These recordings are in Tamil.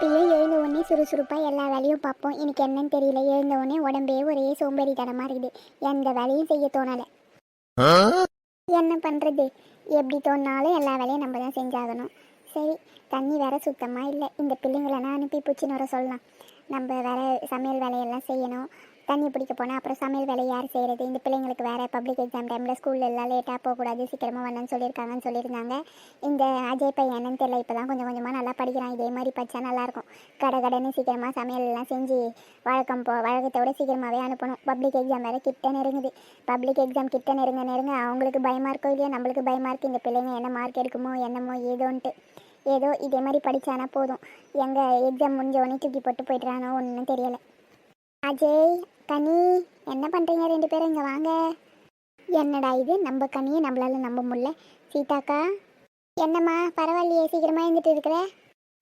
எப்பயும் எழுந்த உடனே சுறுசுறுப்பாக எல்லா வேலையும் பார்ப்போம். எனக்கு என்னன்னு தெரியல. எழுந்த உடனே உடம்பே ஒரே சோம்பேறித்தனமாக இருக்குது. எந்த வேலையும் செய்ய தோணலை. என்ன பண்ணுறது எப்படி தோணாலும் எல்லா வேலையும் நம்ம தான் செஞ்சாகணும். சரி தண்ணி வேற சுத்தமாக இல்லை. இந்த பிள்ளைங்களெல்லாம் அனுப்பி பூச்சின்னு வர சொல்லலாம். நம்ம வேற சமையல் வேலையெல்லாம் செய்யணும். தண்ணி பிடிக்க போனால் அப்புறம் சமையல் வேலை யார் செய்கிறது இந்த பிள்ளைங்களுக்கு வேறு பப்ளிக் எக்ஸாம் டைமில் ஸ்கூலில் எல்லாம் லேட்டாக போகக்கூடாது சீக்கிரமாக வரணும்னு சொல்லியிருக்காங்கன்னு சொல்லியிருந்தாங்க. இந்த அஜய் பையன் என்னன்னு தெரியல இப்போ தான் கொஞ்சம் கொஞ்சமாக நல்லா படிக்கிறான். இதே மாதிரி படித்தா நல்லாயிருக்கும் கடை கடைன்னு சீக்கிரமாக சமையல் எல்லாம் செஞ்சு வழக்கம் போ வழக்கத்தை விட சீக்கிரமாகவே அனுப்பணும். பப்ளிக் எக்ஸாம் வேறு கிட்ட நெருங்குது. பப்ளிக் எக்ஸாம் கிட்ட நெருங்க நெருங்க அவங்களுக்கு பயமாக இருக்கோ இல்லையா நம்மளுக்கு பயமாக இருக்குது இந்த பிள்ளைங்க என்ன மார்க் எடுக்குமோ என்னமோ ஏதோன்ட்டு. ஏதோ இதே மாதிரி படித்தானா போதும். எங்கள் எக்ஸாம் முடிஞ்ச உடனே தூக்கி போட்டு போயிட்டுறானோ ஒன்றும் தெரியலை. அஜய் கனி என்ன பண்ணுறீங்க ரெண்டு பேரும் இங்கே வாங்க. என்னடா இது? நம்ம கனியை நம்மளால நம்ப முடியல. சீதாக்கா என்னம்மா பரவாயில்லையே சீக்கிரமாக எழுந்துட்டு இருக்கிற?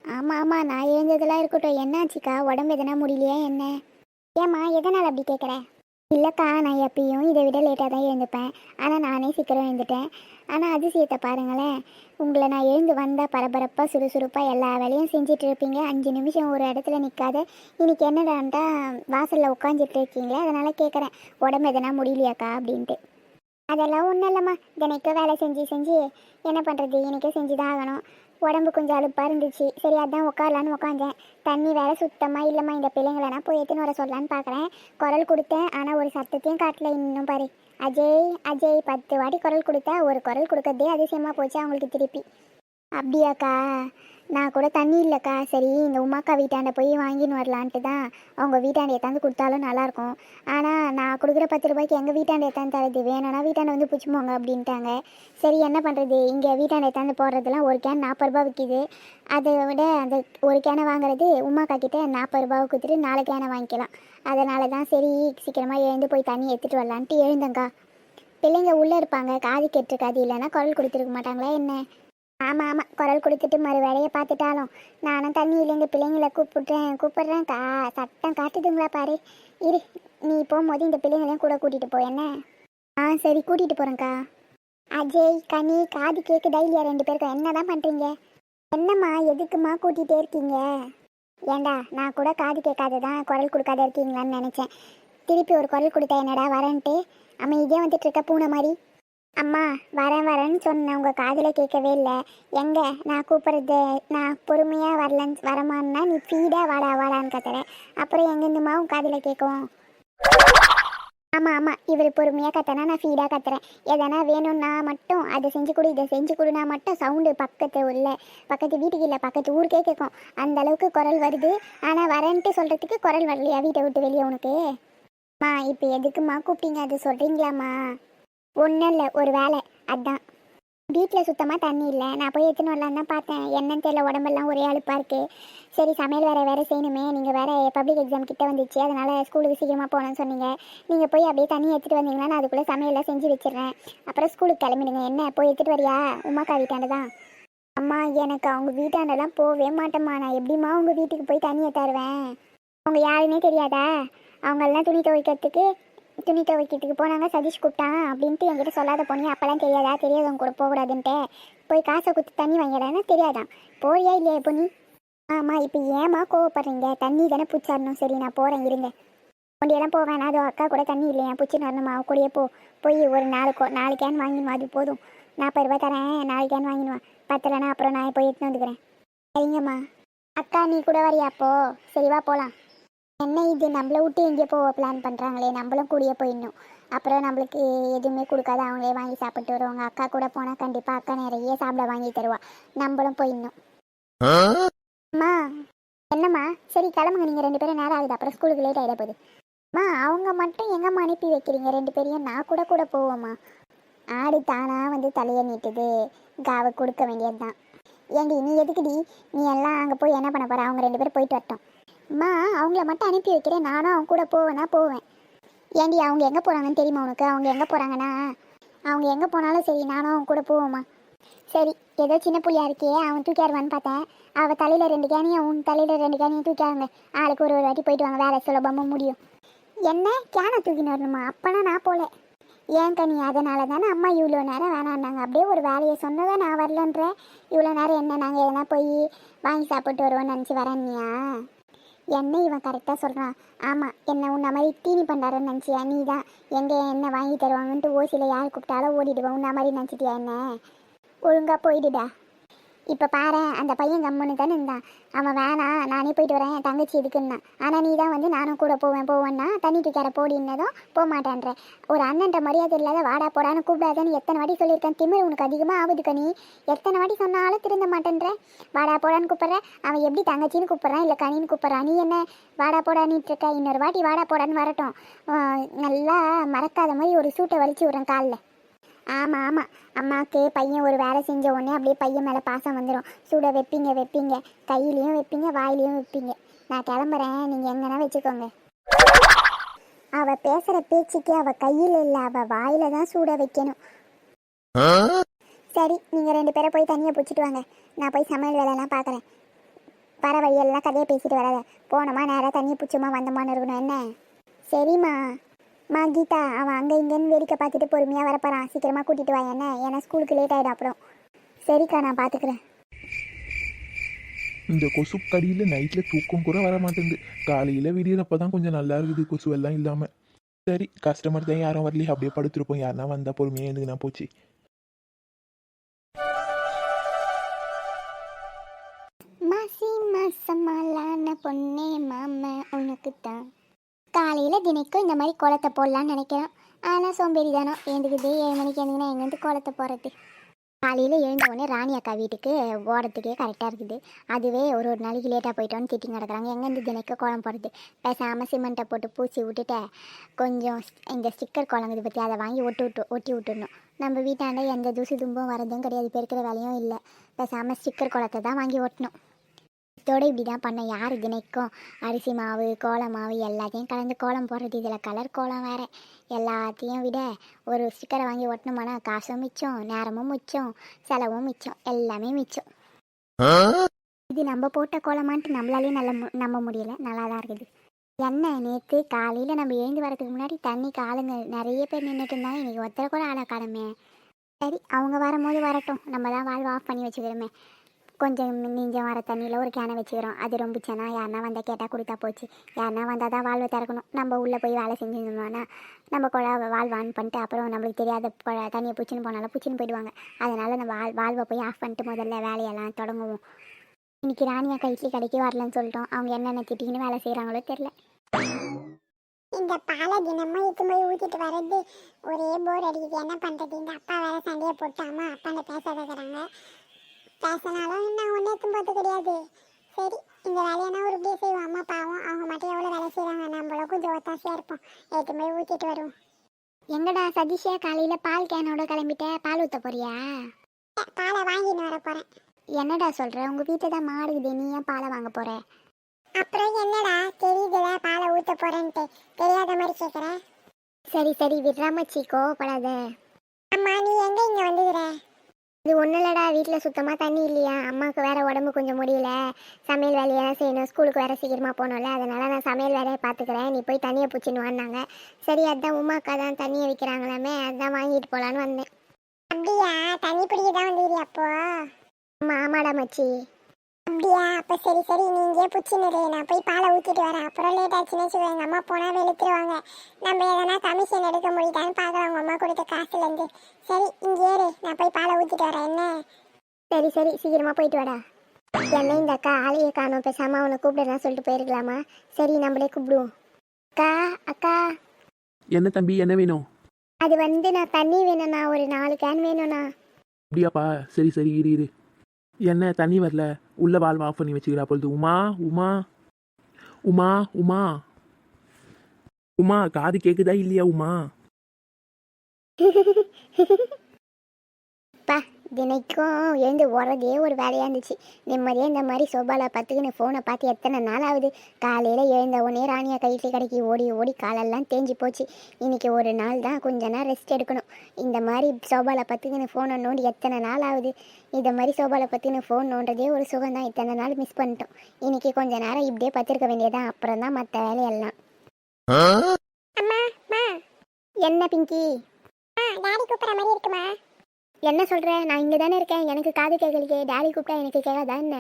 ஆமாம் ஆமாம் நான் எழுந்ததெல்லாம் இருக்கட்டும். என்னாச்சுக்கா? உடம்பு எதனா முடியலையா என்ன? ஏம்மா எதனால் அப்படி கேட்குற இல்லைக்கா நான் எப்பயும் இதை விட லேட்டாக தான் எழுந்துப்பேன். ஆனால் நானே சீக்கிரம் எழுந்துட்டேன். ஆனால் அதிசயத்தை பாருங்களேன். உங்களை நான் எழுந்து வந்தால் பரபரப்பாக சுறுசுறுப்பாக எல்லா வேலையும் செஞ்சுட்டு இருப்பீங்க. அஞ்சு நிமிஷம் ஒரு இடத்துல நிற்காத இன்னைக்கு என்னடான்டா வாசலில் உட்காந்துட்டு இருக்கீங்களே அதனால் கேட்குறேன் உடம்பு எதனா முடியலையாக்கா அப்படின்ட்டு. அதெல்லாம் ஒன்றும் இல்லைம்மா. தினைக்கும் வேலை செஞ்சு செஞ்சு என்ன பண்ணுறது இன்றைக்கே செஞ்சு தான் ஆகணும். உடம்பு கொஞ்சம் அழுப்பாக இருந்துச்சு. சரி அதான் உட்காரலான்னு உட்காந்தேன் தண்ணி வேற சுத்தமாக இல்லைம்மா இந்த பிள்ளைங்களை போய் எடுத்துன்னு வர சொல்லலான்னு பார்க்குறேன் குரல் கொடுத்தேன். ஆனால் ஒரு சத்தத்தையும் காட்டல இன்னும் பாரு. அஜய் அஜய் பத்து வாட்டி குரல் கொடுத்தா ஒரு குரல் கொடுக்கறதே அதிசயமாக போச்சு அவங்களுக்கு திருப்பி. அப்படியாக்கா? நான் கூட தண்ணி இல்லைக்கா. சரி இந்த உமாக்கா வீட்டாண்ட போய் வாங்கின்னு வரலான்ட்டு தான் அவங்க வீட்டாண்ட எத்தாந்து கொடுத்தாலும் நல்லாயிருக்கும். ஆனால் நான் கொடுக்குற பத்து ரூபாய்க்கு எங்கள் வீட்டாண்ட எத்தாந்து தரது? வேணும்னா வீட்டாண்ட வந்து பிடிச்சிப்போங்க அப்படின்ட்டாங்க. சரி என்ன பண்ணுறது இங்கே வீட்டாண்ட எத்தாந்து போடுறதுலாம் ஒரு கேன் நாற்பது ரூபா விற்கிது அதை விட அந்த ஒரு கேனை வாங்குறது உமாக்கா கிட்டே நாற்பது ரூபாவை கொடுத்துட்டு நாலு கேனை வாங்கிக்கலாம். அதனால தான் சரி சீக்கிரமாக எழுந்து போய் தண்ணி எடுத்துகிட்டு வரலான்ட்டு எழுந்தேங்க்கா பிள்ளைங்க உள்ளே இருப்பாங்க. காது கெட்டிருக்காது. இல்லைன்னா குரல் கொடுத்துருக்க மாட்டாங்களா என்ன? ஆமாம் ஆமாம் குரல் கொடுத்துட்டு மறு வேலையை பார்த்துட்டாலும் நானும் தண்ணியிலேருந்து பிள்ளைங்களை கூப்பிட்றேன் கூப்பிட்றேன். கா சட்டம் காட்டுதுங்களா பாரு. இரு நீ போகும்போது இந்த பிள்ளைங்களையும் கூட கூட்டிகிட்டு போ என்ன? ஆ சரி கூட்டிகிட்டு போகிறேங்க்கா அஜய் கனி காது கேட்குதா இல்லையா ரெண்டு பேருக்கும் என்ன தான் பண்ணுறீங்க என்னம்மா எதுக்குமா கூட்டிகிட்டே இருக்கீங்க? ஏண்டா நான் கூட காது கேட்காததான் குரல் கொடுக்காத இருக்கீங்களான்னு நினச்சேன். திருப்பி ஒரு குரல் கொடுத்தா என்னடா வரேன்ட்டு? அமைதியாக வந்துட்டு இருக்க பூனை மாதிரி. அம்மா வரேன் வரேன்னு சொன்னேன். உங்கள் காதில் கேட்கவே இல்லை. எங்கே? நான் கூப்பிட்றது நான் பொறுமையாக வரலன்னு வரமான்னா நீ ஃபீடாக வாடா வாடான்னு கத்துற அப்புறம் எங்கேருந்துமா உன் காதில் கேட்கும்? ஆமாம் ஆமாம் இவர் பொறுமையாக கத்தனா நான் ஃபீடாக கத்துறேன். எதனா வேணும்னா மட்டும் அதை செஞ்சு கொடு இதை செஞ்சு கொடுனா மட்டும் சவுண்டு பக்கத்து உள்ள பக்கத்து வீட்டுக்கு இல்லை பக்கத்து ஊருக்கே கேட்கும். அந்த அளவுக்கு குரல் வருது. ஆனால் வரேன்ட்டு சொல்கிறதுக்கு குரல் வரலையா? வீட்டை விட்டு வெளியே உனக்கு? அம்மா இப்போ எதுக்குமா கூப்பிட்டீங்க? அது சொல்கிறீங்களாம்மா ஒன்றும் இல்லை ஒரு வேலை. அதான். வீட்டில் சுத்தமாக தண்ணி இல்லை. நான் போய் எடுத்துன்னு வரலான்னு தான் பார்த்தேன். என்னன்னு தெரியல உடம்பெல்லாம் ஒரே அழுப்பாக இருக்குது சரி சமையல் வேறு வேறு செய்யணுமே. நீங்கள் வேறு பப்ளிக் எக்ஸாம் கிட்டே வந்துச்சு. அதனால் ஸ்கூலுக்கு சீக்கிரமாக போகணும்னு சொன்னீங்க. நீங்கள் போய் அப்படியே தண்ணி எடுத்துகிட்டு வந்தீங்கன்னா நான் அதுக்குள்ளே சமையல்லாம் செஞ்சு வச்சிடுறேன். அப்புறம் ஸ்கூலுக்கு கிளம்பிடுங்க. என்ன? போய் எடுத்துகிட்டு வரியா? உமாக்கா வீட்டாண்டு தான். அம்மா எனக்கு அவங்க வீட்டாண்டெல்லாம் போகவே மாட்டேம்மா. நான் எப்படிம்மா உங்கள் வீட்டுக்கு போய் தண்ணியை தருவேன் அவங்க யாருன்னே தெரியாதா? அவங்கெல்லாம் துணி துவைக்கிறதுக்கு துணி துவைக்கிறதுக்கு போனாங்க சதீஷ் கூப்பிட்டான் அப்படின்ட்டு என்கிட்ட சொல்லாத போனியா அப்போல்லாம் தெரியாதா? தெரியாதவங்க கூட போகக்கூடாதுன்ட்டு. போய் காசை கொடுத்து தண்ணி வாங்கிடான்னு தெரியாதான். போறியா இல்லையா இப்போ நீ? ஆமாம் இப்போ ஏமா கோவப்படுறீங்க? தண்ணி தானே பிடிச்சாரணும் சரி நான் போகிறேன் இருங்க. கொண்டியெல்லாம் போவேன் அது அக்கா கூட தண்ணி இல்லையா? பிடிச்சின்னு வரணுமா? அவ கூடயே போ. போய் ஒரு நாலு கோ நாலு கேன் வாங்கினுவா அது போதும். நாற்பது ரூபாய் தரேன் நாலு கேன் வாங்கிடுவான் பத்தலைன்னா அப்புறம் நான் போய் எடுத்துன்னு வந்துக்கிறேன். சரிங்கம்மா. அக்கா நீ கூட வரியா அப்போ? சரிவா போகலாம் என்ன இது? நம்மளை விட்டு எங்கேயோ போக பிளான் பண்ணுறாங்களே நம்மளும் கூடிய போயிடணும். அப்புறம் நம்மளுக்கு எதுவுமே கொடுக்காத அவங்களே வாங்கி சாப்பிட்டு வருவாங்க. அக்கா கூட போனால் கண்டிப்பாக அக்கா நிறைய சாப்பிட வாங்கி தருவா. நம்மளும் போயிடணும். அம்மா என்னம்மா? சரி கிளம்புங்க. நீங்கள் ரெண்டு பேரும் நேரம் ஆகுது. அப்புறம் ஸ்கூலுக்கு லேட் ஆகிட போகுது. அம்மா அவங்க மட்டும் எங்கம்மா அனுப்பி வைக்கிறீங்க? ரெண்டு பேரையும் நான் கூட கூட போவோம்மா. ஆடு தானா வந்து தலையை நீட்டுது. காவை கொடுக்க வேண்டியது தான் ஏண்டி நீ எதுக்குடி? நீ எல்லாம் அங்கே போய் என்ன பண்ண போற? அவங்க ரெண்டு பேரும் போயிட்டு வரட்டும். அம்மா அவங்கள மட்டும் அனுப்பி வைக்கிறேன். நானும் அவங்க கூட போவேனா போவேன். ஏண்டி அவங்க எங்கே போகிறாங்கன்னு தெரியுமா உனக்கு? அவங்க எங்கே போகிறாங்கன்னா அவங்க எங்கே போனாலும் சரி நானும் அவங்க கூட போவேம்மா. சரி ஏதோ சின்ன புள்ளியா இருக்கே அவன் தூக்கியாருவான்னு பார்த்தேன். அவள் தலையில் ரெண்டு கேனையும் உன் தலையில் ரெண்டு கேனையும் தூக்கியாருங்க. ஆளுக்கு ஒரு ஒரு வாட்டி போயிட்டு வாங்க வேலை சுலபமாக முடியும். என்ன? கேனை தூக்கின்னு வரணுமா? அப்போனா நான் போல. ஏன் கனி அதனால தானே அம்மா இவ்வளோ நேரம் வேணான்னாங்க. அப்படியே ஒரு வேலையை சொன்னதை நான் வரலன்றேன். இவ்வளோ நேரம் என்ன நாங்கள் எதனா போய் வாங்கி சாப்பிட்டு வருவோம்னு நினச்சி வரேன்னியா? என்ன இவன் கரெக்டாக சொல்கிறான் ஆமாம் என்ன உன்ன மாதிரி தீனி பண்ணுறாருன்னு நினச்சியா? நீ தான் எங்கே என்ன வாங்கி தருவாங்கன்ட்டு ஓசியில் யார் கூப்பிட்டாலும் ஓடிடுவான். உன்ன மாதிரி நினச்சிட்டியா என்ன? ஒழுங்காக போயிடுடா. இப்போ பாரு அந்த பையன் கம்முன்னு தானே இருந்தான். அவன் வேணாம் நானே போயிட்டு வரேன் என் தங்கச்சி இதுக்குன்னா ஆனால் நீ தான் வந்து நானும் கூட போவேன் போவேன்னா தண்ணி தூக்கிற போடின்னதும் போக மாட்டேன்ற ஒரு அண்ணன்ற மரியாதை இல்லாத வாடா போடான்னு கூப்பிடாதன்னு எத்தனை வாட்டி சொல்லியிருக்கேன். திமிர் உனக்கு அதிகமாக ஆகுது கனி எத்தனை வாட்டி சொன்னாலும் திருந்த மாட்டேன்ற. வாடா போடான்னு கூப்பிட்றேன் அவன் எப்படி தங்கச்சின்னு கூப்பிட்றான் இல்லை கனின்னு கூப்பிட்றான்? நீ என்ன வாடா போடான்னுட்டு இருக்க? இன்னொரு வாட்டி வாடா போடான்னு வரட்டும். நல்லா மறக்காத மாதிரி ஒரு சூட்டை வலிச்சு விட்றேன் காலில். ஆமாம் ஆமாம் அம்மாவுக்கு பையன் ஒரு வேலை செஞ்ச உடனே அப்படியே பையன் மேலே பாசம் வந்துடும் சூட வைப்பீங்க வைப்பீங்க. கையிலையும் வைப்பீங்க வாயிலையும் வைப்பீங்க. நான் கிளம்புறேன். நீங்கள் எங்கன்னா வச்சுக்கோங்க. அவள் பேசுகிற பேச்சுக்கு அவள் கையில் இல்லை. அவள் வாயில தான் சூட வைக்கணும். சரி நீங்கள் ரெண்டு பேரை போய் தனியாக பிடிச்சிட்டு வாங்க. நான் போய் சமையல் வேலைலாம் பார்க்குறேன் வர வழியெல்லாம் கதையை பேசிட்டு வராத. போனோமா நேராக தண்ணியை பிடிச்சோமா வந்தோமான்னு இருக்கணும். என்ன? சரிம்மா. மா கீதா அவன் அங்கே இங்கேன்னு வேடிக்கை பார்த்துட்டு பொறுமையாக வரப்போறான். சீக்கிரமாக கூட்டிகிட்டு வா என்ன? ஏன்னா ஸ்கூலுக்கு லேட் ஆகிடும் அப்புறம். சரிக்கா நான் பார்த்துக்கிறேன் இந்த கொசு கடியில் நைட்டில் தூக்கம் கூட வர மாட்டேங்குது. காலையில் விடியறப்ப தான் கொஞ்சம் நல்லா இருக்குது. கொசு எல்லாம் இல்லாமல் சரி கஸ்டமர் தான் யாரும் வரலையே. அப்படியே படுத்துருப்போம். யாருனா வந்தால் பொறுமையாக எழுந்துக்குனா போச்சு. மாசி மாசமாலான பொண்ணே மாம உனக்கு தான் காலையில் தினைக்கும் இந்த மாதிரி கோலத்தை போடலான்னு நினைக்கிறோம். ஆனால் சோம்பேறி தானோ? எழுந்துக்குது ஏழு மணிக்கு எழுந்துக்குன்னா எங்கேருந்து கோலத்தை போடுறது காலையில் எழுந்த உடனே ராணி அக்கா வீட்டுக்கு ஓடத்துக்கே கரெக்டாக இருக்குது. அதுவே ஒரு ஒரு நாளைக்கு லேட்டாக போயிட்டோன்னு திட்டி நடக்கிறாங்க எங்கேருந்து தினைக்கு கோலம் போடுறது பேசாமல் சிமெண்ட்டை போட்டு பூச்சி விட்டுட்டு கொஞ்சம் இந்த ஸ்டிக்கர் கோலங்குது பற்றி அதை வாங்கி ஒட்டி விட்டு ஒட்டி விட்டுடணும். நம்ம வீட்டாண்ட எந்த தூசி தும்பும் வரதும் கிடையாது. பெருக்கிற வேலையும் இல்லை. பேசாமல் ஸ்டிக்கர் குளத்தை தான் வாங்கி ஒட்டணும். இதோட இப்படி தான் பண்ண. யார் தினைக்கும் அரிசி மாவு கோலம் மாவு எல்லாத்தையும் கலந்து கோலம் போடுறது. இதில் கலர் கோலம் வேறு. எல்லாத்தையும் விட ஒரு ஸ்டிக்கரை வாங்கி ஒட்டினோம்னா காசும் மிச்சம் நேரமும் மிச்சம் செலவும் மிச்சம் எல்லாமே மிச்சம். இது நம்ம போட்ட கோலமான்ட்டு நம்மளாலே நல்ல மு- நம்ப முடியல. நல்லா தான் இருக்குது. என்ன நேற்று காலையில் நம்ம எழுந்து வரதுக்கு முன்னாடி தண்ணிக்கு ஆளுங்க நிறைய பேர் நின்றுட்டு இருந்தாங்க. இன்னைக்கு ஒருத்தரை கூட ஆளை காணுமே சரி அவங்க வரும்போது வரட்டும். நம்ம தான் வாழ்வு ஆஃப் பண்ணி வச்சுக்கிறோமே. கொஞ்சம் நீஞ்சம் வர தண்ணியில் ஒரு கேனை வச்சுக்கிறோம். அது ரொம்பிச்சேன்னா யாருனா வந்தால் கேட்டால் கொடுத்தா போச்சு. யாருனா வந்தால் தான் வாழ்வை திறக்கணும். நம்ம உள்ளே போய் வேலை செஞ்சுருந்தோம்னா நம்ம குழா வாழ்வு ஆன் பண்ணிட்டு அப்புறம் நம்மளுக்கு தெரியாத குழா- தண்ணியை பிடிச்சின்னு போனாலும் பிடிச்சின்னு போயிடுவாங்க. அதனால் நம்ம வாழ் வாழ்வை போய் ஆஃப் பண்ணிட்டு முதல்ல வேலையெல்லாம் தொடங்குவோம். இன்னைக்கு ராணியா கைக்கு கடைக்கு வரலன்னு சொல்லிட்டோம். அவங்க என்னென்ன திட்டின்னு வேலை செய்கிறாங்களோ தெரில இந்த பாலை தினமும் இது போய் ஊற்றிட்டு வர்றது ஒரே போர் அடிக்குது. என்ன பண்ணுறது இந்த அப்பா வேறு சண்டையை போட்டு அம்மா பேச வைக்கிறாங்க. பேசினாலும் நான் ஒன்றும் எத்தும் போது கிடையாது சரி இந்த வேலையை ஒரு இப்படியே செய்வோம். அம்மா பாவம் அவங்க மட்டும் எவ்வளோ வேலை செய்கிறாங்க நம்மளும் கொஞ்சம் ஒத்தாசையாக இருப்போம். எடுத்து போய் ஊற்றிட்டு வருவோம். எங்கடா சதீஷா காலையில் பால் கேனோட கிளம்பிட்ட? பால் ஊற்ற போறியா? பாலை வாங்கின்னு வர போகிறேன் என்னடா சொல்கிற உங்கள் வீட்டில் தான் மாடு இருக்குது. நீ ஏன் பாலை வாங்க போகிற அப்புறம் என்னடா? தெரியுதுல பாலை ஊற்ற போகிறேன்ட்டு தெரியாத மாதிரி கேட்குறேன் சரி சரி விட்றாமச்சி கோவப்படாத. அம்மா நீ எங்கே இங்கே வந்துக்கிற? இது ஒன்றும் இல்லைடா வீட்டில் சுத்தமாக தண்ணி இல்லையா? அம்மாவுக்கு வேற உடம்பு கொஞ்சம் முடியல. சமையல் வேலையெல்லாம் செய்யணும். ஸ்கூலுக்கு வேற சீக்கிரமாக போகணும்ல. அதனால நான் சமையல் வேலையை பார்த்துக்கிறேன். நீ போய் தண்ணியை பிடிச்சின்னு வான்னாங்க. சரி அதான் உமாக்கா தான் தண்ணியை விற்கிறாங்களாமே அதான் வாங்கிட்டு போகலான்னு வந்தேன். அப்படியா? தண்ணி பிடிக்க தான் வந்துடுறியா அப்போ? ஆமாம் ஆமாடா மச்சி. அப்படியா? அப்ப சரி சரி நீ இங்கே புச்சினுரு நான் போய் பாலை ஊத்திட்டு வரேன். அப்புறம் லேட் ஆச்சுன்னு வச்சுக்கோ எங்க அம்மா போனா வெளுத்துருவாங்க நம்ம எதனா கமிஷன் எடுக்க முடியுதான்னு பாக்குறோம் உங்க அம்மா கொடுத்த காசுல இருந்து சரி இங்கே ஏறு நான் போய் பாலை ஊத்திட்டு வரேன். என்ன? சரி சரி சீக்கிரமாக போயிட்டு வாடா. என்ன இந்த அக்கா ஆளையே காணும். பேசாமல் அவனை கூப்பிடுறேன் சொல்லிட்டு போயிருக்கலாமா? சரி நம்மளே கூப்பிடுவோம். அக்கா அக்கா. என்ன தம்பி என்ன வேணும்? அது வந்து நான் தண்ணி வேணும்ண்ணா. ஒரு நாலு கேன் வேணும்ண்ணா. அப்படியாப்பா. சரி சரி இரு இரு. என்ன தண்ணி வரல? உள்ள வால்வ் ஆஃப் பண்ணி வச்சுக்கிறா பொழுது. உமா உமா உமா உமா. உமா காது கேக்குதா இல்லையா உமா? தினைக்கும் எழுந்து ஓடுறதே ஒரு வேலையாக இருந்துச்சு. நிம்மதியாக இந்த மாதிரி சோபாவில் பார்த்துக்கின்னு ஃபோனை பார்த்து எத்தனை நாள் ஆகுது? காலையில் எழுந்த உடனே ராணியா கைட்டு கடைக்கு ஓடி ஓடி காலெல்லாம் தேஞ்சு போச்சு. இன்னைக்கு ஒரு நாள் தான் கொஞ்ச நேரம் ரெஸ்ட் எடுக்கணும். இந்த மாதிரி சோபாவில் பார்த்துக்கின்னு ஃபோனை நோண்டி எத்தனை நாள் ஆகுது? இந்த மாதிரி சோபாவில் பார்த்துக்கின்னு ஃபோன் நோண்டதே ஒரு சுகம் தான். இத்தனை நாள் மிஸ் பண்ணிட்டோம். இன்னைக்கு கொஞ்ச நேரம் இப்படியே பத்திருக்க வேண்டியதான் அப்புறம் தான் மற்ற வேலையெல்லாம். அம்மா அம்மா. என்ன பிங்கி? டாடி கூப்பிடுற மாதிரி இருக்குமா? என்ன சொல்ற? நான் இங்கே தானே இருக்கேன். எனக்கு காது கேட்கலையே. டேடி கூப்பிட்டா எனக்கு கேட்காதா என்ன?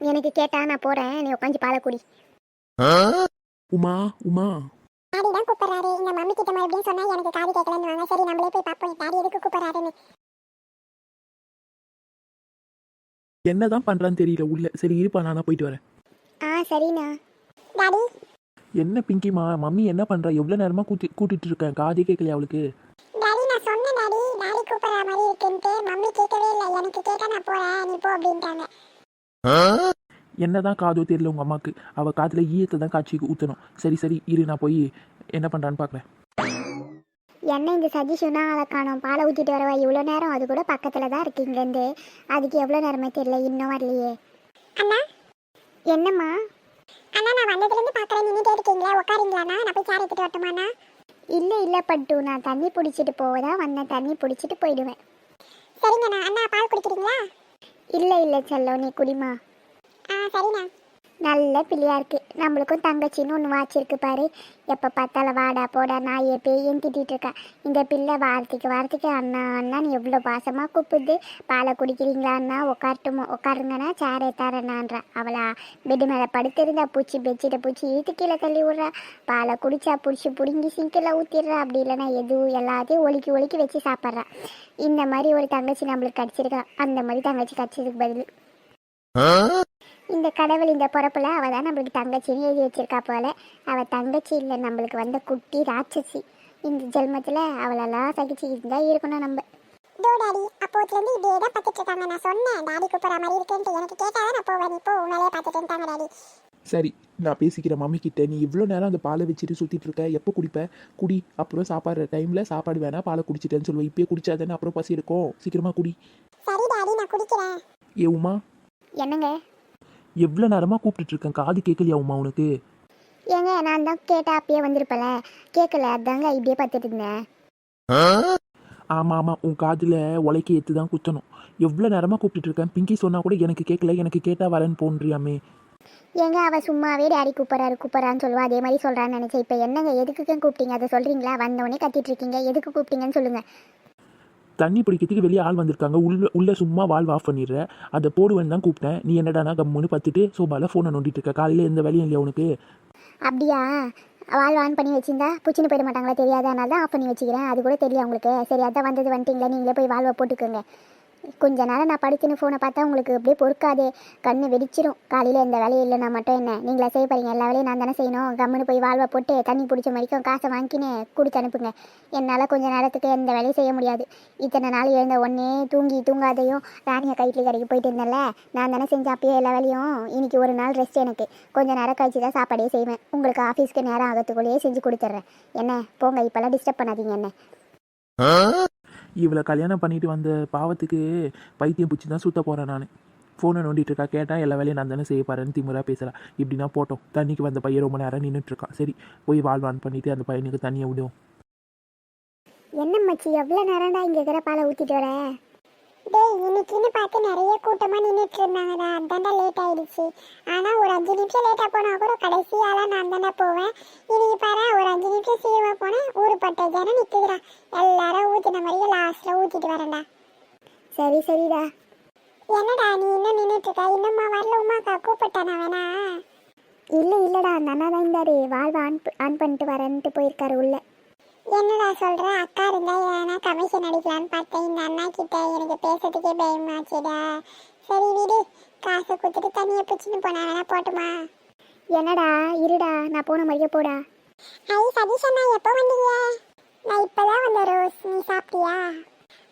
எனக்கு கேட்டா நான் போகிறேன் நீ உட்காந்து பாலை குடி. உமா உமா. டாடி தான் கூப்பிடுறாரு. இந்த மம்மி கிட்ட மறுபடியும் சொன்னா எனக்கு காது கேட்கலன்னு வாங்க சரி நம்மளே போய் பார்ப்போம் டாடி எதுக்கு கூப்பிடுறாருன்னு. என்னதான் பண்றான்னு தெரியல உள்ள. சரி இருப்பா நானா போயிட்டு வரேன். ஆ சரிண்ணா. டாடி என்ன பிங்கிமா மம்மி என்ன பண்றா? எவ்வளவு நேரமா கூட்டி கூட்டிட்டு இருக்கேன் காதே கேட்கலையா அவளுக்கு? என்னதான் காதோ தெரியல உங்க அம்மாக்கு. அவ காதுல ஈயத்தை தான் காட்சிக்கு ஊத்தணும். சரி சரி இரு நான் போய் என்ன பண்றான்னு பாக்குறேன். என்ன இந்த சதீஷுனா அதை காணோம். பாலை ஊற்றிட்டு வரவா? இவ்வளோ நேரம் அது கூட பக்கத்தில் தான் இருக்கு இங்கேருந்து அதுக்கு எவ்வளோ நேரமே தெரியல இன்னும் வரலையே. அண்ணா? என்னம்மா? அண்ணா நான் வந்ததுல இருந்து பாக்குறேன். நின்னுட்டே இருக்கீங்களா? உட்காருங்களாண்ணா? நான் போய் சேர் எடுத்துட்டு வரட்டுமாண்ணா? இல்லை இல்லை பட்டு நான் தண்ணி பிடிச்சிட்டு போவதா வந்தேன். தண்ணி பிடிச்சிட்டு போயிடுவேன். சரிங்கண்ணா. அண்ணா பால் குடிக்கிறீங்களா? இல்லை இல்லை செல்லம் நீ குடிமா ஆ சரிண்ணா நல்ல பிள்ளையா இருக்கு. நம்மளுக்கும் தங்கச்சின்னு ஒன்று வாச்சிருக்கு பாரு. எப்போ பார்த்தாலும் வாடா போடா நான் எப்பயும் திட்டிகிட்டு இருக்கேன் இந்த பிள்ளை வாரத்துக்கு வாரத்துக்கு அண்ணா அண்ணான்னு எவ்வளோ பாசமாக கூப்பிடுது. பாலை குடிக்கிறீங்களா அண்ணா? உட்காரட்டுமோ உட்காருங்கண்ணா சேரை தாரண்ணான்றா அவளா பெட்டு மேலே படுத்திருந்தா பூச்சி பெட்ஷீட்டை பூச்சி இழுத்து கீழே தள்ளி விட்றா. பாலை குடிச்சா பிடிச்சி பிடுங்கி சிங்கில் ஊற்றிடுறா அப்படி இல்லைன்னா எதுவும் எல்லாத்தையும் ஒழுக்கி ஒழுக்கி வச்சு சாப்பிட்றா. இந்த மாதிரி ஒரு தங்கச்சி நம்மளுக்கு கிடச்சிருக்கா. அந்த மாதிரி தங்கச்சி கிடச்சதுக்கு பதில். இந்த கடவுள் இந்த பிறப்புல அவ தான் நம்மளுக்கு தங்கச்சின்னு எழுதி வச்சிருக்கா போல. அவ தங்கச்சி இல்லை நம்மளுக்கு வந்த குட்டி ராட்சசி. இந்த ஜென்மத்தில் அவளெல்லாம் சகிச்சுக்கிட்டு தான் இருக்கணும் நம்ம. டோ டாடி அப்போத்துல இருந்து இப்படியே தான் பார்த்துட்டு இருக்காங்க. நான் சொன்னேன் டாடி கூப்பிடுற மாதிரி இருக்குன்ட்டு. எனக்கு கேட்டாதான் நான் போவேன். நீ போ பார்த்துட்டு டாடி. சரி நான் பேசிக்கிறேன் மம்மி கிட்ட நீ இவ்வளோ நேரம் அந்த பாலை வச்சுட்டு சுத்திட்டு இருக்க. எப்போ குடிப்ப? குடி. அப்புறம் சாப்பாடுற டைம்ல சாப்பாடு வேணா பாலை குடிச்சிட்டேன்னு சொல்லுவேன் இப்பயே குடிச்சாதானே அப்புறம் பசி எடுக்கும். சீக்கிரமா குடி. சரி டாடி நான் குடிக்கிறேன். ஏ உமா. என்னங்க? எவ்வளோ நேரமா கூப்பிட்டுட்டு இருக்கேன் காது கேட்கலையா உமா உனக்கு? ஏங்க நான் தான் கேட்டா அப்பயே வந்திருப்பல. கேட்கல அதாங்க இப்படியே பார்த்துட்டு இருந்தேன். ஆமாம் ஆமாம் உன் காதில் உலைக்க ஏற்று தான் குத்தணும். எவ்வளோ நேரமாக கூப்பிட்டுட்டு இருக்கேன் பிங்கி சொன்னா கூட எனக்கு கேட்கல எனக்கு கேட்டா வரேன்னு போன்றியாமே. ஏங்க அவ சும்மாவே டேடி கூப்பிட்றாரு கூப்பிட்றான்னு சொல்லுவா. அதே மாதிரி சொல்கிறான்னு நினச்சேன். இப்போ என்னங்க எதுக்குங்க கூப்பிட்டீங்க? அதை சொல்கிறீங்களா வந்தவொடனே கத்திட்டு இருக்கீங்க. எதுக்கு கூப்பிட்டீங்கன்னு சொல்லுங்க. தண்ணி பிடிக்கிறதுக்கு வெளியே ஆள் வந்திருக்காங்க. உள்ள உள்ள சும்மா வால்வ் ஆஃப் பண்ணிடுற. அதை போடுவேன்னு தான் கூப்பிட்டேன். நீ என்னடானா கம்முன்னு பார்த்துட்டு சோபாவில் ஃபோனை நோண்டிட்டு இருக்க காலையில் எந்த வேலையும் இல்லையா உனக்கு? அப்படியா? வால் ஆன் பண்ணி வச்சிருந்தா புச்சின்னு போயிட மாட்டாங்களா தெரியாத. அதனால தான் ஆஃப் பண்ணி வச்சுக்கிறேன். அது கூட தெரியல உங்களுக்கு. சரி அதான் வந்தது வந்துட்டீங்களா. நீங்களே போய் வால்வை போட்டுக்கோங்க. கொஞ்ச நேரம் நான் படுத்துன்னு ஃபோனை பார்த்தா உங்களுக்கு அப்படியே பொறுக்காதே. கண்ணு வெடிச்சிரும். காலையில் எந்த வேலையும் இல்லைனா மட்டும் என்ன? நீங்களா செய்ய போகிறீங்க எல்லா வேலையும் நான் தானே செய்யணும். கம்முன்னு போய் வாழ்வை போட்டு தண்ணி பிடிச்ச வரைக்கும் காசை வாங்கினே கொடுத்து அனுப்புங்க. என்னால் கொஞ்ச நேரத்துக்கு எந்த வேலையும் செய்ய முடியாது. இத்தனை நாள் எழுந்த உடனே தூங்கி தூங்காதையும் ராணியை கைட்லி கடைக்கு போயிட்டு இருந்தேன்ல நான் தானே செஞ்சேன் அப்பயே எல்லா வேலையும் இன்றைக்கி ஒரு நாள் ரெஸ்ட் எனக்கு. கொஞ்ச நேரம் கழிச்சு தான் சாப்பாடே செய்வேன். உங்களுக்கு ஆஃபீஸ்க்கு நேரம் ஆகிறதுக்குள்ளேயே செஞ்சு கொடுத்துட்றேன் என்ன? போங்க இப்போல்லாம் டிஸ்டர்ப் பண்ணாதீங்க என்ன? இவளை கல்யாணம் பண்ணிட்டு வந்த பாவத்துக்கு பைத்தியம் பிடிச்சி தான் சுத்த போகிறேன் நான். ஃபோனை நோண்டிட்டு இருக்கா கேட்டால் எல்லா வேலையும் நான் தானே செய்ய போறேன்னு திமுறா பேசலாம் இப்படின்னா போட்டோம். தண்ணிக்கு வந்த பையன் ரொம்ப நேரம் நின்றுட்டுருக்கான் சரி போய் வாழ் ஆன் பண்ணிட்டு அந்த பையனுக்கு தண்ணியை விடுவோம். என்ன மச்சி எவ்வளோ நேரம்டா இங்கே இருக்கிற பாலை ஊற்றிட்டு வர? டே இன்னைக்குன்னு பார்த்து நிறைய கூட்டமாக நின்றுட்டு இருந்தாங்கடா. அதான்டா லேட் ஆயிடுச்சு. ஆனால் ஒரு அஞ்சு நிமிஷம் லேட்டாக போனா கூட கடைசியால நான் தானே போவேன். இன்னைக்கு பாரு ஒரு அஞ்சு நிமிஷம் சீக்கிரமா போனேன் ஊருப்பட்ட ஜனம் நிற்குதுடா எல்லாரும் ஊற்றின மாதிரியே லாஸ்ட்ல ஊற்றிட்டு வரேன்டா. சரி சரிடா. என்னடா நீ இன்னும் நின்றுட்டு இருக்க? இன்னும்மா வரல உமாக்கா கூப்பிட்டானா வேணா இல்லை இல்லைடா அந்த அண்ணா தான் இருந்தாரு. வாழ்வை ஆன் ஆன் பண்ணிட்டு வரேன்ட்டு போயிருக்காரு உள்ளே. என்னடா சொல்ற? அக்கா இருந்தா ஏன்னா கமிஷன் அடிக்கலான்னு பார்த்தேன். இந்த அண்ணா கிட்ட எனக்கு பேசுறதுக்கே பயமாச்சுடா சரி விடு. காசை கொடுத்துட்டு தண்ணியை பிடிச்சின்னு போனா வேணா போட்டுமா. என்னடா? இருடா. நான் போன மாதிரியே போடா. ஐ சதீஷ் அண்ணா எப்போ வந்தீங்க? நான் இப்பதான் வந்தேன் ரோஸ். நீ சாப்பிட்டியா?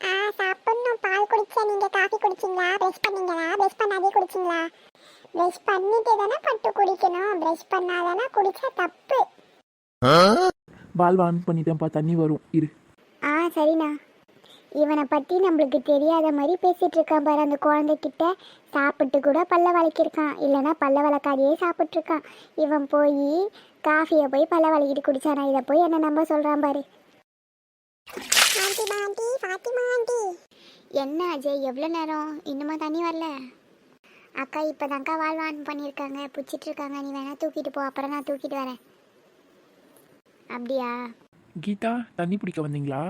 ஆ சாப்பிடணும். பால் குடிச்சேன். நீங்க காஃபி குடிச்சிங்களா? ப்ரஷ் பண்ணீங்களா? ப்ரஷ் பண்ணாதே குடிச்சிங்களா? ப்ரஷ் பண்ணிட்டு தானே பட்டு குடிக்கணும். ப்ரஷ் பண்ணாதானே குடிச்சா தப்பு. வால்வ் ஆன் பண்ணிட்டேன்ப்பா தண்ணி வரும். இரு. ஆ சரிண்ணா. இவனை பற்றி நம்மளுக்கு தெரியாத மாதிரி பேசிகிட்டு இருக்கான் பாரு அந்த குழந்தைகிட்ட. சாப்பிட்டு கூட பல்ல வளைக்கிருக்கான் இல்லைன்னா பல்ல வளர்க்காதையே சாப்பிட்ருக்கான் இவன் போய் காஃபியை போய் பல்ல வளைக்கிட்டு குடிச்சானா? இதை போய் என்ன நம்ப சொல்கிறான் பாரு. என்ன அஜய் எவ்வளோ நேரம்? இன்னுமா தண்ணி வரல? அக்கா இப்போ தான்க்கா வாழ்வு ஆன் பண்ணியிருக்காங்க. பிடிச்சிட்டு இருக்காங்க. நீ வேணா தூக்கிட்டு போ. அப்புறம் நான் தூக்கிட்டு வரேன். அப்படியா? கீதா தண்ணி பிடிக்க வந்தீங்களா?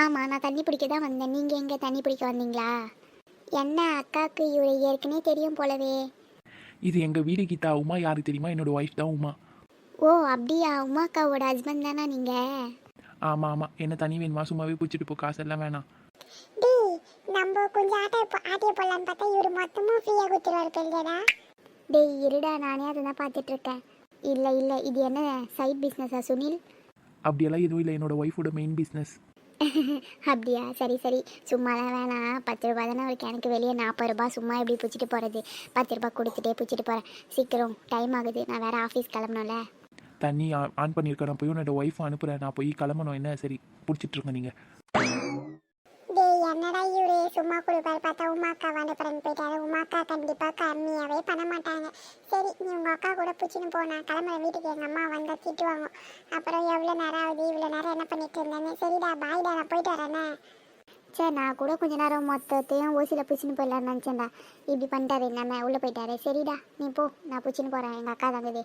ஆமாம் நான் தண்ணி பிடிக்க தான் வந்தேன். நீங்கள் எங்கே தண்ணி பிடிக்க வந்தீங்களா? என்ன அக்காவுக்கு இவரை ஏற்கனவே தெரியும் போலவே. இது எங்கள் வீடு கீதா. உமா யாருக்கு தெரியுமா? என்னோட ஒய்ஃப் தான் உமா. ஓ அப்படியா? உமா அக்காவோட ஹஸ்பண்ட் தானா நீங்கள் ஆமாம் ஆமாம் என்ன தனி வேணுமா? சும்மாவே பிடிச்சிட்டு போ. காசெல்லாம் வேணாம். டேய் நம்ம கொஞ்சம் ஆட்ட ஆட்டிய போடலான்னு பார்த்தா இவரு மொத்தமும் ஃப்ரீயாக கொடுத்துருவாரு பெரியடா டேய் இருடா. நானே அதை தான் பார்த்துட்ருக்கேன் இல்லை இல்லை இது என்ன சைட் பிஸ்னஸா சுனில்? அப்படியெல்லாம் எதுவும் இல்லை என்னோட ஒய்ஃபோட மெயின் பிஸ்னஸ் அப்படியா? சரி சரி. சும்மாலாம் வேணாம். பத்து ரூபா தானே இருக்கு எனக்கு வெளியே நாற்பது ரூபாய் சும்மா எப்படி பிடிச்சிட்டு போகிறது பத்து ரூபாய் கொடுத்துட்டே பிடிச்சிட்டு போகிறேன் சீக்கிரம் டைம் ஆகுது. நான் வேறு ஆஃபீஸ் கிளம்பணும்ல. தண்ணி ஆன் பண்ணியிருக்கேன். நான் போய் என்னோட ஒய்ஃப் அனுப்புகிறேன் நான் போய் கிளம்பணும். என்ன சரி பிடிச்சிட்டு இருங்க நீங்கள் என்னடா இவரு? சும்மா கொடுப்பாரு பார்த்தா உமா அக்கா வாண்டப்பறன் போயிட்டாரு. உமா அக்கா கண்டிப்பா கம்மியாகவே பண்ண மாட்டாங்க சரி நீ உங்கள் அக்கா கூட பிடிச்சின்னு போனா நான் கிளம்புற வீட்டுக்கு எங்கள் அம்மா வந்தால் திட்டுவாங்க. அப்புறம் எவ்வளோ நேரம் ஆகுது? இவ்வளோ நேரம் என்ன பண்ணிட்டு இருந்தேன்னு? சரிடா பாய்டா நான் போயிட்டு வரேனே. சரி நான் கூட கொஞ்ச நேரம் மொத்தத்தையும் ஓசியில் பிடிச்சின்னு போயிடலான்னு நினச்சேன்டா. இப்படி பண்ணிட்டாரு நம்ம உள்ளே போயிட்டாரு. சரிடா நீ போ. நான் பிடிச்சின்னு போகிறேன் எங்கள் அக்கா தங்குது.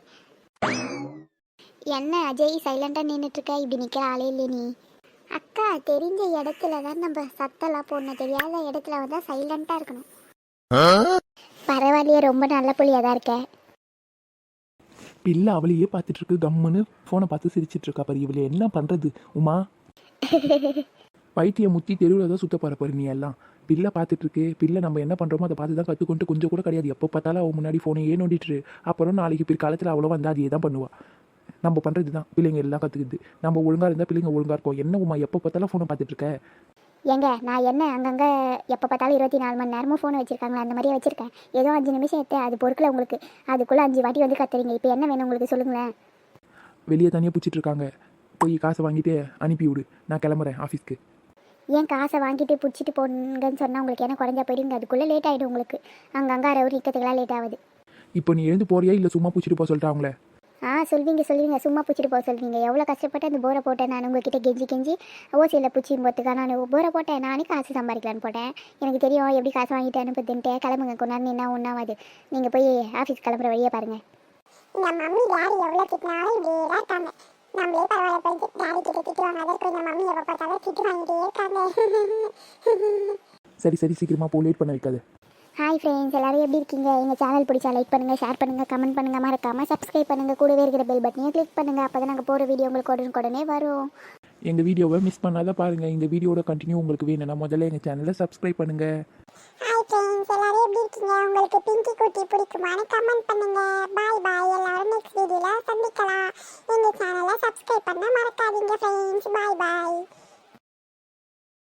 என்ன அஜய் சைலண்டாக நின்றுட்டுருக்க இப்படி நிற்கிற ஆளே இல்லை நீ. அக்கா தெரிஞ்ச இடத்துல தான் நம்ம சத்தெல்லாம் போடணும். தெரியாத இடத்துல வந்தால் சைலண்ட்டாக இருக்கணும். பரவாயில்லையே ரொம்ப நல்ல புள்ளியாக தான் இருக்க. பிள்ளை அவளையே பார்த்துட்டு இருக்கு. கம்முன்னு ஃபோனை பார்த்து சிரிச்சிட்டு இருக்கா பாரு. இவளை என்ன பண்ணுறது உமா? பைத்திய முத்தி தெருவில் தான் சுத்த போகிற பாரு நீ எல்லாம். பிள்ளை பார்த்துட்டு இருக்கு. பிள்ளை நம்ம என்ன பண்ணுறோமோ அதை பார்த்து தான் கற்றுக்கொண்டு கொஞ்சம் கூட கிடையாது. எப்போ பார்த்தாலும் அவன் முன்னாடி ஃபோனையே நோண்டிட்டு. அப்புறம் நாளைக்கு பிற்காலத்தில் அவ்வளோ வந்து அதையே தான் பண்ணுவா. நம்ம பண்ணுறது தான் பிள்ளைங்க எல்லாம் கற்றுக்குது நம்ம ஒழுங்காக இருந்தால் பிள்ளைங்க ஒழுங்காக இருக்கும். என்ன உமா எப்போ பார்த்தாலும் ஃபோனை பார்த்துட்டு இருக்க? ஏங்க நான் என்ன அங்கங்கே எப்போ பார்த்தாலும் இருபத்தி நாலு மணி நேரமும் ஃபோன் வச்சுருக்காங்களா? அந்த மாதிரியே வச்சுருக்கேன். ஏதோ அஞ்சு நிமிஷம் எடுத்து அது பொறுக்கல உங்களுக்கு. அதுக்குள்ளே அஞ்சு வாட்டி வந்து கத்துறீங்க. இப்போ என்ன வேணும் உங்களுக்கு சொல்லுங்களேன். வெளியே தனியாக பிடிச்சிட்டு இருக்காங்க. போய் காசை வாங்கிட்டு அனுப்பி விடு. நான் கிளம்புறேன் ஆஃபீஸ்க்கு ஏன் காசை வாங்கிட்டு பிடிச்சிட்டு போங்கன்னு சொன்னால் உங்களுக்கு என்ன குறைஞ்சா போயிடுங்க அதுக்குள்ளே லேட் ஆகிடும் உங்களுக்கு. அங்கங்கே அரவு நிற்கிறதுக்கெல்லாம் லேட் ஆகுது. இப்போ நீ எழுந்து போறியா? இல்லை சும்மா பிடிச்சிட்டு போக சொல்லிட்டா அவங்கள? ஆ சொல்வீங்க சொல்வீங்க. சும்மா பிடிச்சிட்டு போக சொல்வீங்க எவ்வளோ கஷ்டப்பட்டு அந்த போரை போட்டேன் நான் உங்ககிட்ட கெஞ்சி கெஞ்சி ஓசியில் பிடிச்சின்னு போகிறதுக்கா நான் போரை போட்டேன். நானே காசு சம்பாதிக்கலான்னு போட்டேன். எனக்கு தெரியும் எப்படி காசு வாங்கிட்டு அனுப்புதுன்ட்டு. கிளம்புங்க கொண்டாந்து என்ன ஒன்றாவது நீங்கள் போய் ஆஃபீஸ் கிளம்புற வழியை பாருங்கள் இந்த மம்மி டாடி எவ்வளோ திட்டினாலும் இப்படியே தான் இருக்காங்க. நம்மளே பரவாயில்ல போயிட்டு டாடி கிட்ட திட்டுவாங்க அதற்கு இந்த மம்மி எப்போ பார்த்தாலும் திட்டு வாங்கிட்டே இருக்காங்க. சரி சரி சீக்கிரமாக போ லேட் பண்ண வைக்காது. ஹாய் ஃப்ரெண்ட்ஸ் எல்லாரும் எப்படி இருக்கீங்க? எங்கள் சேனல் பிடிச்சா லைக் பண்ணுங்கள் ஷேர் பண்ணுங்கள் கமெண்ட் பண்ணுங்கள் மறக்காமல் சப்ஸ்கிரைப் பண்ணுங்கள் கூடவே இருக்கிற பெல் பட்டனையும் கிளிக் பண்ணுங்கள் அப்போ தான் நாங்கள் போகிற வீடியோ உங்களுக்கு உடனுக்குடனே வரும். எங்கள் வீடியோவை மிஸ் பண்ணாத பாருங்கள் இந்த வீடியோட கண்டினியூ உங்களுக்கு வேணும்னா முதல்ல எங்கள் சேனலை சப்ஸ்கிரைப் பண்ணுங்கள் ஹாய் ஃப்ரெண்ட்ஸ் எல்லாரும் எப்படி இருக்கீங்க? உங்களுக்கு பிங்கி குட்டி பிடிக்குமான்னு கமெண்ட் பண்ணுங்க. பாய் பாய் எல்லாரும் நெக்ஸ்ட் வீடியோல சந்திக்கலாம். எங்க சேனலை சப்ஸ்கிரைப் பண்ண மறக்காதீங்க ஃப்ரெண்ட்ஸ் பாய் பாய்